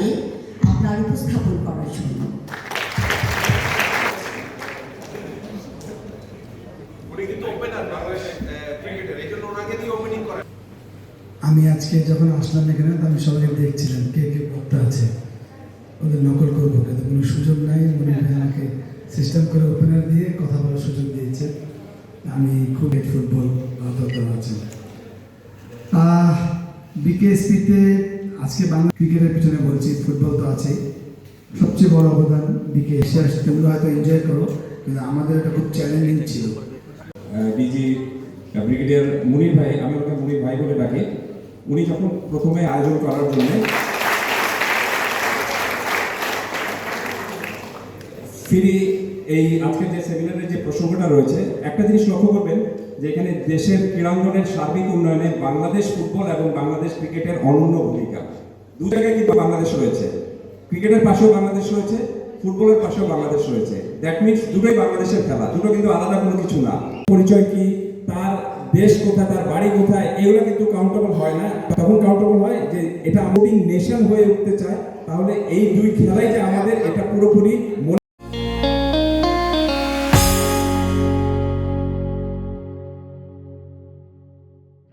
তাকে আপনার উপস্থাপন করার জন্য। আমি আজকে যখন আসলাম এখানে আমি সবাই দেখছিলাম কে কে বক্তা আছে। ওদের নকল করব কিন্তু কোনো সুযোগ নাই। মনে হয় আমাকে সিস্টেম করে ওপেনার দিয়ে কথা বলার সুযোগ দিয়েছে। আমি খুব ফুটবল দরকার আছে। বিকেএসপিতে আজকে বাংলা ক্রিকেটের পিছনে বলছি, ফুটবল তো আছে সবচেয়ে বড় অবদান বিকে এশিয়ার তোমরা হয়তো এনজয় করো, কিন্তু আমাদের এটা খুব চ্যালেঞ্জিং ছিল। ডিজি ব্রিগেডিয়ার মুনির ভাই, আমি ওকে মুনির ভাই বলে ডাকি। উনি যখন প্রথমে আয়োজন করার জন্য ফিরি এই আজকের যে সেমিনারের যে প্রসঙ্গটা রয়েছে, একটা জিনিস লক্ষ্য করবেন যে এখানে দেশের ক্রীড়াঙ্গনের সার্বিক উন্নয়নে বাংলাদেশ ফুটবল এবং বাংলাদেশ ক্রিকেটের অনন্য ভূমিকা। দু জায়গায় কিন্তু বাংলাদেশ রয়েছে। ক্রিকেটের পাশেও বাংলাদেশ রয়েছে, ফুটবলের পাশেও বাংলাদেশ রয়েছে। দ্যাট মিনস দুটোই বাংলাদেশের খেলা, দুটো কিন্তু আলাদা কোনো কিছু না। পরিচয় কি? তার দেশ কোথায়, তার বাড়ি কোথায়, এগুলো কিন্তু কাউন্টেবল হয় না। তখন কাউন্টেবল হয় যে এটা আমাদের নেশন হয়ে উঠতে চায়। তাহলে এই দুই খেলাই যে আমাদের, এটা পুরোপুরি